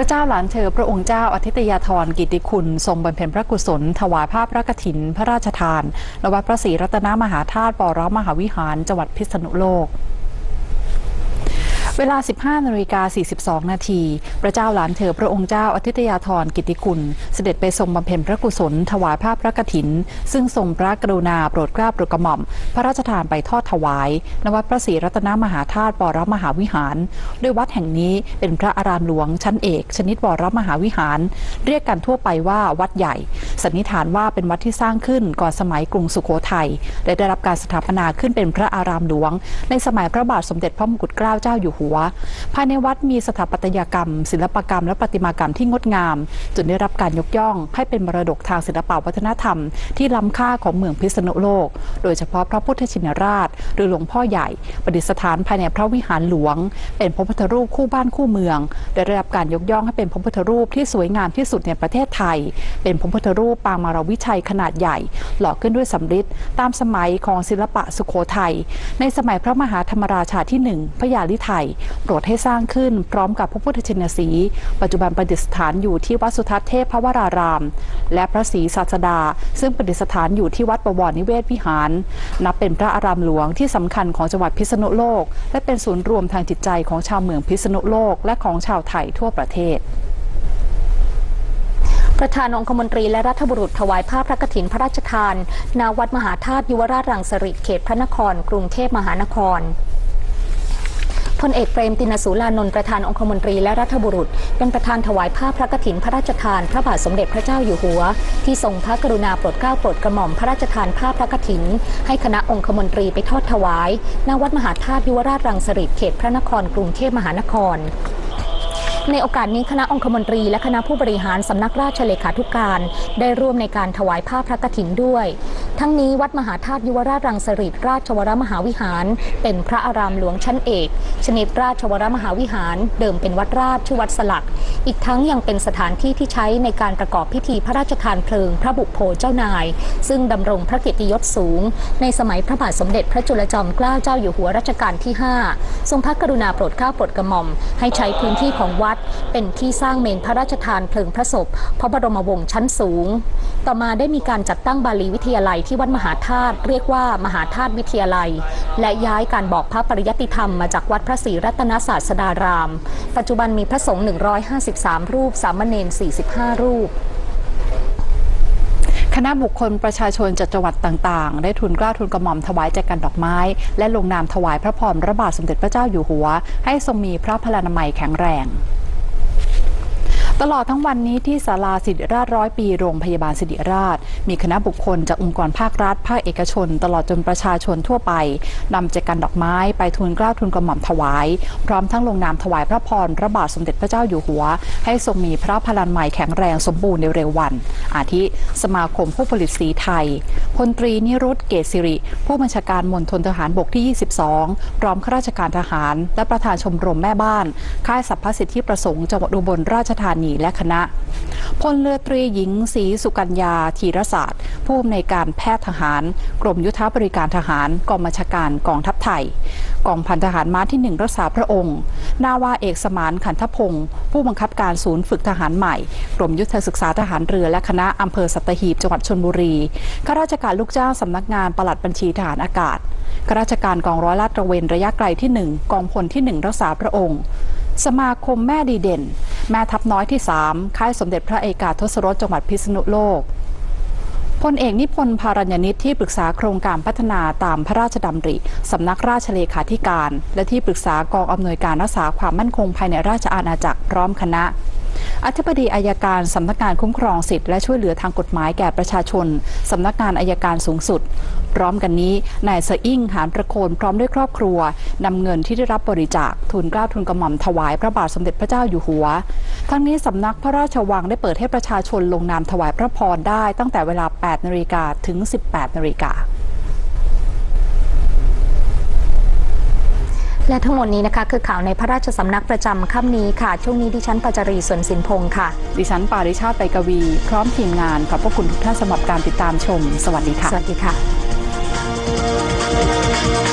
ระเจ้าหลานเธอพระองค์เจ้าอธิตยาธรกิติคุณ ทรงบำเพ็ญพระกุศล ถวายภาพพระกฐิน พระราชทานณวัดพระศรีรัตนมหาธาตุปรมหาวิหารจังหวัดพิษณุโลก เวลา 15นาฬิกา42 นาที พระเจ้าหลานเธอพระองค์เจ้าอาทิตยาธรกิติคุณ เสด็จไปทรงบำเพ็ญพระกุศล ถวายภาพพระกฐิน ซึ่งทรงพระกรุณาโปรดเกล้าโปรดกระหม่อม พระราชทานไปทอดถวาย ณ วัดพระศรีรัตนมหาธาตุปรมหาวิหารโดยวัดแห่งนี้เป็นพระอารามหลวงชั้นเอก ชนิดวรมหาวิหาร เรียกกันทั่วไปว่าวัดใหญ่ สันนิษฐานว่าเป็นวัดที่สร้างขึ้นก่อนสมัยกรุงสุโขทัยและได้รับการสถาปนาขึ้นเป็นพระอารามหลวง ในสมัยพระบาทสมเด็จพระมงกุฎเกล้าเจ้าอยู่หัวภายในวัดมีสถาปัตยกรรม ศิลปกรรมและประติมากรรมที่งดงามจนได้รับการยกย่อง ให้เป็นมรดกทางศิลปวัฒนธรรม ที่ล้ำค่าของเมืองพิษณุโลก โดยเฉพาะพระพุทธชินราช หรือหลวงพ่อใหญ่ ประดิษฐานภายในพระวิหารหลวง เป็นพระพุทธรูปคู่บ้านคู่เมือง ได้รับการยกย่องให้เป็นพระพุทธรูปที่สวยงามที่สุดในประเทศไทย เป็นพระพุทธรูปปางมารวิชัยขนาดใหญ่ หล่อขึ้นด้วยสำริดตามสมัยของศิลปะสุโขทัยในสมัยพระมหาธรรมราชาที่หนึ่งพระยาลิไทยโปรดให้สร้างขึ้นพร้อมกับพระพุทธชินสี ปัจจุบันประดิษฐานอยู่ที่วัดสุทัศน์เทพพระวราราม และพระศรีศาสดา ซึ่งประดิษฐานอยู่ที่วัดประวรนิเวศวิหาร นับเป็นพระอารามหลวงที่สำคัญของจังหวัดพิษณุโลก และเป็นศูนย์รวมทางจิตใจของชาวเมืองพิษณุโลก และของชาวไทยทั่วประเทศประธานองคมนตรีและรัฐบุรุษถวายผ้าพระกฐินพระราชทานณวัดมหาธาตุยุวราชรังสฤษเขตพระนคร กรุงเทพมหานคร พลเอกเปรมตินสูรานนท์ประธานองคมนตรีและรัฐบุรุษ เป็นประธานถวายผ้าพระกฐินพระราชทาน พระบาทสมเด็จพระเจ้าอยู่หัว ที่ทรงพระกรุณาโปรดเกล้าโปรดกระหม่อมพระราชทานผ้าพระกฐิน ให้คณะองคมนตรีไปทอดถวายณวัดมหาธาตุยุวราชรังสฤษเขตพระนครกรุงเทพมหานครในโอกาสนี้คณะองคมนตรีและคณะผู้บริหารสำนักราชเลขาธิการ ได้ร่วมในการถวายผ้าพระกฐินด้วย ทั้งนี้วัดมหาธาตุยุวราชรังสฤษราชวรมหาวิหาร เป็นพระอารามหลวงชั้นเอก ชนิดราชวรมหาวิหาร เดิมเป็นวัดราชชื่อวัดสลัก อีกทั้งยังเป็นสถานที่ที่ใช้ในการประกอบพิธีพระราชทานเพลิง พระบุโพเจ้านาย ซึ่งดำรงพระเกียรติยศสูง ในสมัยพระบาทสมเด็จพระจุลจอมเกล้าเจ้าอยู่หัวรัชกาลที่ 5 ทรงพระกรุณาโปรดเกล้าโปรดกระหม่อม ให้ใช้พื้นที่ของวัด เป็นที่สร้างเมนพระราชทานเพลิงพระศพพระบรมวงศ์ชั้นสูง ต่อมาได้มีการจัดตั้งบาลีวิทยาลัยที่วัดมหาธาตุเรียกว่ามหาธาตุวิทยาลัย และย้ายการบอกพระปริยัติธรรมมาจากวัดพระศรีรัตนศาสดาราม ปัจจุบันมีพระสงฆ์153 รูป สามเณร45 รูปคณะบุคคลประชาชนจากจังหวัดต่างๆ ได้ทุนกล้าทุนกระหม่อมถวายแจกันดอกไม้ และลงนามถวายพระพรพระบาทสมเด็จพระเจ้าอยู่หัว ให้ทรงมีพระพลานามัยแข็งแรง ตลอดทั้งวันนี้ที่ศาลาสิริราชร้อยปีโรงพยาบาลสิริราช มีคณะบุคคลจากองค์กรภาครัฐ ภาคเอกชน ตลอดจนประชาชนทั่วไปนำแจกันดอกไม้ไปทุนเกล้าทุนกระหม่อมถวาย พร้อมทั้งลงนามถวายพระพรพระบาทสมเด็จพระเจ้าอยู่หัว ให้ทรงมีพระพลานามัยแข็งแรงสมบูรณ์ในเร็ววัน อาทิ สมาคมผู้ผลิตสีไทยพลตรีนิรุตเกษสิริ ผู้บัญชาการมณฑลทหารบกที่ 22 พร้อมข้าราชการทหาร และประธานชมรมแม่บ้าน ค่ายสรรพสิทธิประสงค์จังหวัดอุบลราชธานีและคณะพลเรือตรีหญิงศรีสุกัญญาธีรศาสตร์ ผู้อำนวยการแพทย์ทหาร กรมยุทธบริการทหารกองบัญชาการกองทัพไทย กองพันทหารม้าที่หนึ่งรักษาพระองค์ นาวาเอกสมานขันทพงศ์ผู้บังคับการศูนย์ฝึกทหารใหม่ กรมยุทธศึกษาทหารเรือและคณะอำเภอสัตหีบจังหวัดชนบุรีข้าราชการลูกจ้างสำนักงานปลัดบัญชีทหารอากาศข้าราชการกองร้อยลาดตระเวนระยะไกลที่ 1 กองพลที่ 1 รักษาพระองค์ สมาคมแม่ดีเด่น แม่ทัพน้อยที่ 3 ค่ายสมเด็จพระเอกาทศรสจังหวัดพิษณุโลกพลเอกนิพนธ์พารัญนิตที่ปรึกษาโครงการพัฒนาตามพระราชดำริสำนักราชเลขาธิการ และที่ปรึกษากองอำนวยการรักษาความมั่นคงภายในราชอาณาจักรพร้อมคณะ อธิบดีอายการสำนักงานคุ้มครองสิทธิและช่วยเหลือทางกฎหมายแก่ประชาชนสำนักงานอายการสูงสุด พร้อมกันนี้นายเสอิ่งหานประโคนพร้อมด้วยครอบครัวนำเงินที่ได้รับบริจาคทุนเกล้าทุนกระหม่อมถวายพระบาทสมเด็จพระเจ้าอยู่หัว ทั้งนี้สำนักพระราชวังได้เปิดให้ประชาชนลงนามถวายพระพรได้ตั้งแต่เวลา 8นาฬิกาถึง 18นาฬิกาและทั้งหมดนี้นะคะคือข่าวในพระราชสำนักประจำค่ำนี้ค่ะ ช่วงนี้ดิฉันปัจจรีสวนสินพงศ์ค่ะ ดิฉันปาริชาติไปกวี พร้อมทีมงานขอบพระคุณทุกท่านสำหรับการติดตามชม สวัสดีค่ะ สวัสดีค่ะ Thank you.